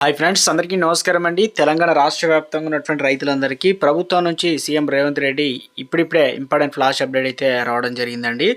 Hi friends అందరికీ నమస్కారం అండి. తెలంగాణ రాష్ట్ర వ్యాప్తంగా ఉన్నటువంటి రైతులందరికీ ప్రభుత్వం నుంచి సీఎం రేవంత్ రెడ్డి ఇప్పుడిప్పుడే ఇంపార్టెంట్ ఫ్లాష్ అప్డేట్ అయితే రావడం జరిగిందండి.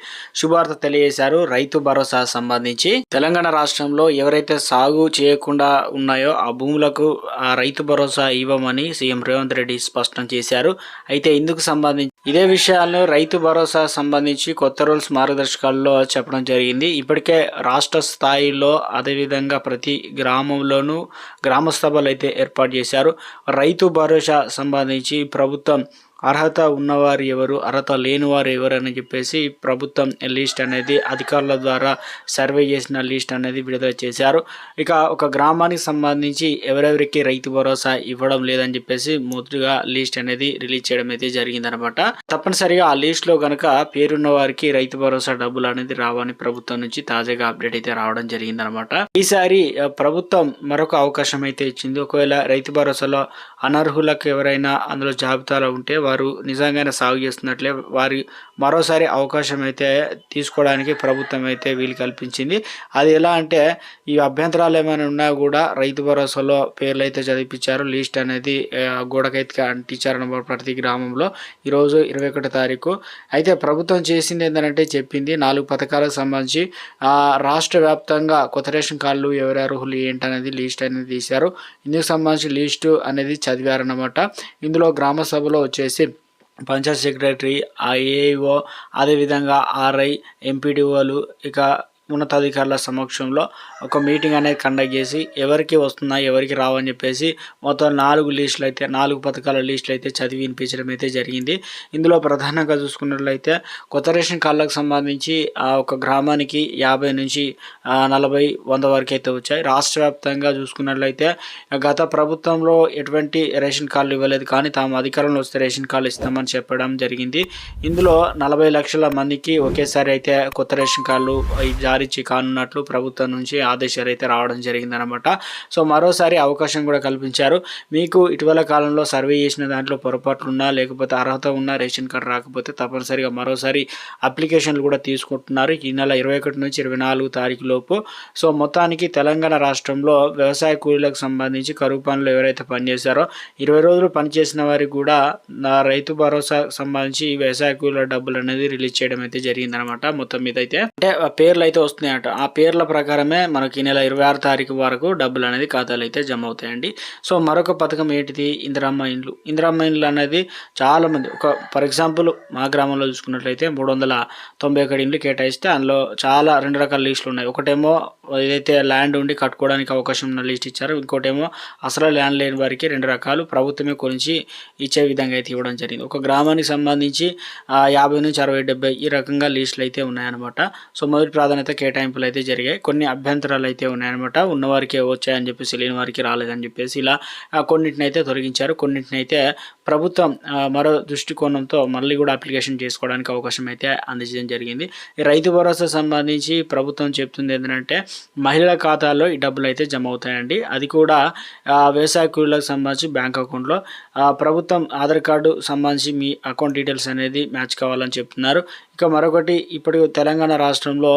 శుభార్త తెలియజేశారు రైతు భరోసా సంబంధించి. తెలంగాణ రాష్ట్రంలో ఎవరైతే సాగు చేయకుండా ఉన్నాయో ఆ భూములకు ఆ రైతు భరోసా ఇవ్వమని సీఎం రేవంత్ రెడ్డి స్పష్టం చేశారు. అయితే ఇందుకు సంబంధించి ఇదే విషయాలను రైతు భరోసా సంబంధించి కొత్త రూల్స్ మార్గదర్శకాల్లో చెప్పడం జరిగింది. ఇప్పటికే రాష్ట్ర స్థాయిలో అదేవిధంగా ప్రతి గ్రామంలోనూ గ్రామ సభలు అయితే ఏర్పాటు చేశారు. రైతు భరోసా సంబంధించి ప్రభుత్వం అర్హత ఉన్నవారు ఎవరు అర్హత లేనివారు ఎవరు అని చెప్పేసి ప్రభుత్వం లిస్ట్ అనేది అధికారుల ద్వారా సర్వే చేసిన లిస్ట్ అనేది విడుదల చేశారు. ఇక ఒక గ్రామానికి సంబంధించి ఎవరెవరికి రైతు భరోసా ఇవ్వడం లేదని చెప్పేసి మొదటిగా లిస్ట్ అనేది రిలీజ్ చేయడం అయితే జరిగిందనమాట. తప్పనిసరిగా ఆ లిస్ట్లో కనుక పేరున్న వారికి రైతు భరోసా డబ్బులు అనేది రావని ప్రభుత్వం నుంచి తాజాగా అప్డేట్ అయితే రావడం జరిగిందనమాట. ఈసారి ప్రభుత్వం మరొక అవకాశం అయితే ఇచ్చింది. ఒకవేళ రైతు భరోసాలో అనర్హులకు ఎవరైనా అందులో జాబితాలో ఉంటే వారు నిజంగానే సాగు చేస్తున్నట్లే వారి మరోసారి అవకాశం అయితే తీసుకోవడానికి ప్రభుత్వం అయితే వీలు కల్పించింది. అది ఎలా అంటే ఈ అభ్యంతరాలు ఏమైనా ఉన్నా కూడా రైతు భరోసాలో పేర్లు అయితే చదివించారు లిస్ట్ అనేది గోడకైతే అంటించారన్నమాట ప్రతి గ్రామంలో ఈరోజు ఇరవై ఒకటో తారీఖు. అయితే ప్రభుత్వం చేసింది ఏంటంటే చెప్పింది నాలుగు పథకాలకు సంబంధించి రాష్ట్ర వ్యాప్తంగా కొత్త రేషన్ కార్డులు ఎవరి అర్హులు ఏంటనేది లిస్ట్ అనేది తీశారు. ఇందుకు సంబంధించి లిస్టు అనేది చదివారన్నమాట. ఇందులో గ్రామ సభలో వచ్చేసి పంచాయత్ సెక్రటరీ ఆ ఏఈఓ అదేవిధంగా ఆర్ఐ ఎంపీడీఓలు ఇక ఉన్నతాధికారుల సమక్షంలో ఒక మీటింగ్ అనేది కండక్ట్ చేసి ఎవరికి వస్తున్నాయి ఎవరికి రావని చెప్పేసి మొత్తం నాలుగు లిస్టులు అయితే నాలుగు పథకాల లిస్టులు అయితే చదివి వినిపించడం అయితే జరిగింది. ఇందులో ప్రధానంగా చూసుకున్నట్లయితే కొత్త రేషన్ కార్డులకు సంబంధించి ఆ ఒక గ్రామానికి యాభై నుంచి నలభై వంద వరకు అయితే వచ్చాయి. రాష్ట్ర వ్యాప్తంగా చూసుకున్నట్లయితే గత ప్రభుత్వంలో ఎటువంటి రేషన్ కార్డులు ఇవ్వలేదు కానీ తాము అధికారంలో వస్తే రేషన్ కార్డులు ఇస్తామని చెప్పడం జరిగింది. ఇందులో నలభై లక్షల మందికి ఒకేసారి అయితే కొత్త రేషన్ కార్డులు జారీ చే- కానున్నట్లు ప్రభుత్వం నుంచి ఆదేశాలు అయితే రావడం జరిగిందనమాట. సో మరోసారి అవకాశం కూడా కల్పించారు. మీకు ఇటీవల కాలంలో సర్వే చేసిన దాంట్లో పొరపాట్లు ఉన్నా లేకపోతే అర్హత ఉన్నా రేషన్ కార్డు రాకపోతే తప్పనిసరిగా మరోసారి అప్లికేషన్లు కూడా తీసుకుంటున్నారు. ఈ నెల ఇరవై ఒకటి నుంచి ఇరవై నాలుగు తారీఖు లోపు. సో మొత్తానికి తెలంగాణ రాష్ట్రంలో వ్యవసాయ కూలీలకు సంబంధించి కరువు పనులు ఎవరైతే పనిచేశారో ఇరవై రోజులు పనిచేసిన వారికి కూడా నా రైతు భరోసా సంబంధించి వ్యవసాయ కూలీల డబ్బులు అనేది రిలీజ్ చేయడం అయితే జరిగిందనమాట. మొత్తం మీద అయితే అంటే పేర్లు అయితే వస్తున్నాయట. ఆ పేర్ల ప్రకారమే మనకి ఈ నెల ఇరవై ఆరు తారీఖు వరకు డబ్బులు అనేది ఖాతాలు అయితే జమ అవుతాయండి. సో మరొక పథకం ఏంటిది? ఇందిరమ్మ ఇండ్లు. ఇందిరమ్మ ఇండ్లు అనేది చాలా మంది ఒక ఫర్ ఎగ్జాంపుల్ మా గ్రామంలో చూసుకున్నట్లయితే మూడు వందల తొంభై ఒకటి ఇండ్లు కేటాయిస్తే అందులో చాలా రెండు రకాల లిస్టులు ఉన్నాయి. ఒకటేమో ఏదైతే ల్యాండ్ ఉండి కట్టుకోవడానికి అవకాశం ఉన్న లిస్ట్ ఇచ్చారు ఇంకోటేమో అసలు ల్యాండ్ లేని వారికి రెండు రకాలు ప్రభుత్వమే గురించి ఇచ్చే విధంగా అయితే ఇవ్వడం జరిగింది. ఒక గ్రామానికి సంబంధించి యాభై నుంచి అరవై డెబ్బై ఈ రకంగా లిస్టులు అయితే ఉన్నాయన్నమాట. సో మొదటి ప్రాధాన్యత కేటాయింపులు అయితే జరిగాయి. కొన్ని అభ్యంతరాలు అయితే ఉన్నాయన్నమాట. ఉన్నవారికే వచ్చాయని చెప్పేసి లేని వారికి రాలేదని చెప్పేసి ఇలా ఆ, కొన్నిటిని అయితే తొలగించారు. కొన్నిటిని అయితే ప్రభుత్వం మరో దృష్టికోణంతో మళ్ళీ కూడా అప్లికేషన్ చేసుకోవడానికి అవకాశం అయితే అందించడం జరిగింది. ఈ రైతు భరోసా సంబంధించి ప్రభుత్వం చెప్తుంది ఏంటంటే మహిళల ఖాతాల్లో ఈ డబ్బులు అయితే జమ అవుతాయండి. అది కూడా వ్యవసాయ కూలీలకు సంబంధించి బ్యాంక్ అకౌంట్లో. ప్రభుత్వం ఆధార్ కార్డు సంబంధించి మీ అకౌంట్ డీటెయిల్స్ అనేది మ్యాచ్ కావాలని చెప్తున్నారు. ఇక మరొకటి ఇప్పుడు తెలంగాణ రాష్ట్రంలో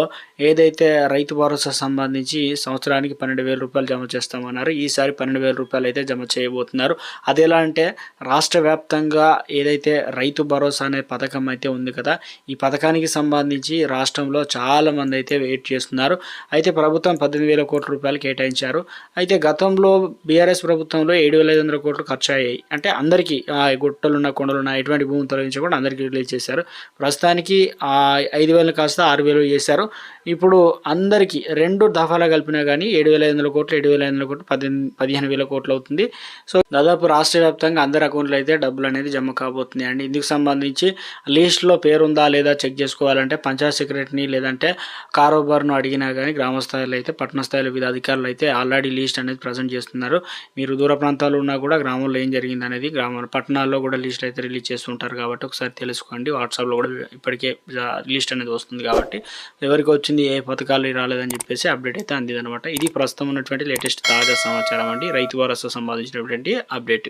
ఏదైతే రైతు భరోసా సంబంధించి సంవత్సరానికి పన్నెండు వేల రూపాయలు జమ చేస్తామన్నారు ఈసారి పన్నెండు వేల రూపాయలు అయితే జమ చేయబోతున్నారు. అది ఎలా అంటే రాష్ట్ర వ్యాప్తంగా ఏదైతే రైతు భరోసా అనే పథకం అయితే ఉంది కదా ఈ పథకానికి సంబంధించి రాష్ట్రంలో చాలామంది అయితే వెయిట్ చేస్తున్నారు. అయితే ప్రభుత్వం పద్దెనిమిది వేల కోట్ల రూపాయలు కేటాయించారు. అయితే గతంలో బీఆర్ఎస్ ప్రభుత్వంలో ఏడు వేల ఐదు వందల కోట్లు ఖర్చు అయ్యాయి. అంటే అందరికీ గుట్టలున్న కొండలున్న ఎటువంటి భూమి తొలగించకుండా అందరికీ రిలీజ్ చేశారు. ప్రస్తుతానికి ఆ ఐదు వేలు కాస్త ఆరు వేలు చేశారు. ఇప్పుడు అందరికీ రెండు దఫాలు కలిపినా కానీ ఏడు వేల ఐదు వందల కోట్లు ఏడు వేల ఐదు వందల కోట్లు పద్దెనిమిది పదిహేను వేల కోట్లు అవుతుంది. సో దాదాపు రాష్ట్ర వ్యాప్తంగా అందరి అకౌంట్లో అయితే డబ్బులు అనేది జమ కాబోతుంది అండి. ఇందుకు సంబంధించి లిస్ట్లో పేరు ఉందా లేదా చెక్ చేసుకోవాలంటే పంచాయత్ సెక్రటరీని లేదంటే కారోబార్ను అడిగినా కానీ గ్రామ స్థాయిలో అయితే పట్టణ స్థాయిలో వివిధ అధికారులు అయితే ఆల్రెడీ లిస్ట్ అనేది ప్రజెంట్ చేస్తున్నారు. మీరు దూర ప్రాంతాల్లో ఉన్నా కూడా గ్రామంలో ఏం జరిగింది అనేది గ్రామ పట్టణాల్లో కూడా లిస్ట్ అయితే రిలీజ్ చేస్తుంటారు కాబట్టి ఒకసారి తెలుసుకోండి. వాట్సాప్లో కూడా ఇప్పటికే లిస్ట్ అనేది వస్తుంది కాబట్టి ఎవరికి వచ్చింది ఏ పథకాలు రాలేదని చెప్పేసి అప్డేట్ అయితే అందిందనమాట ఇది ప్రస్తుతం ఉన్నటువంటి లేటెస్ట్ తాజా సమాచారం అండి. రైతు భరోసా సంబంధించినటువంటి అప్డేట్.